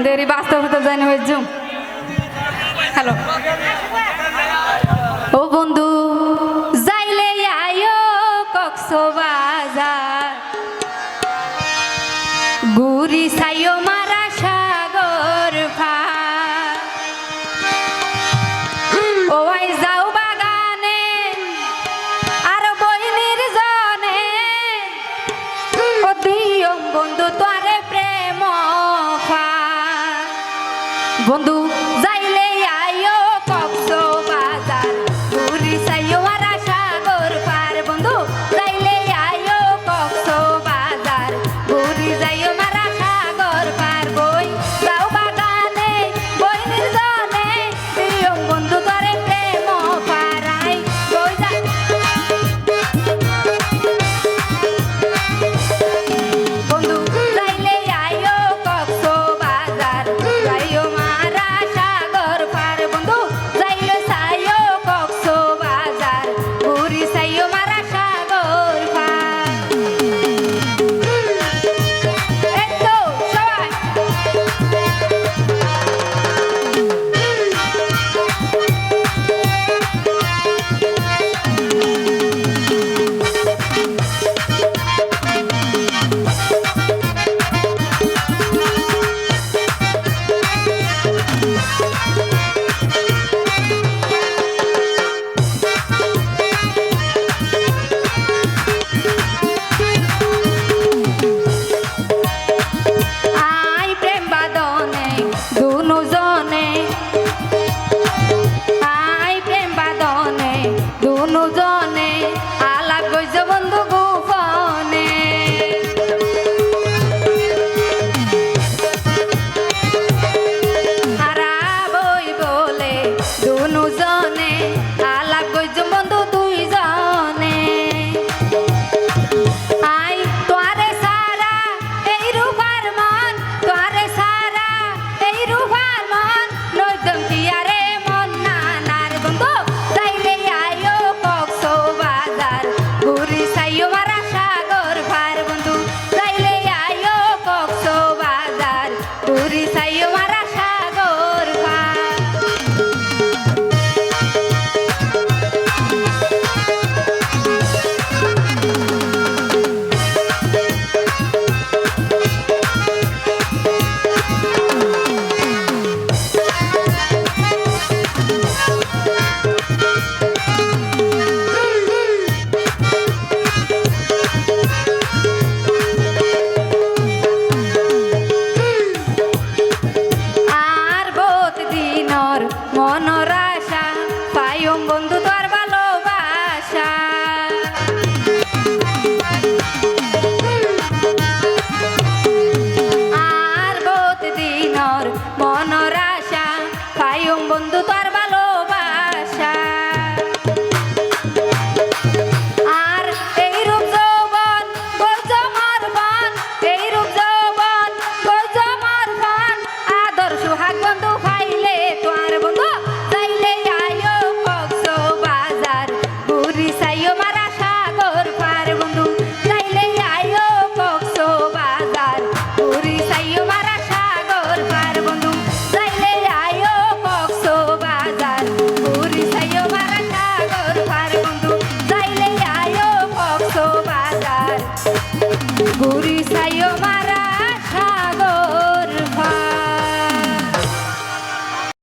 সুন্দরী বাস্তবতা জানি হয়েছ হ্যালো ও বন্ধু যাইলে আয়ো কক্সবাজার। গুরি সাইও Tot de! হরিওম বন্ধু Guri sayo mara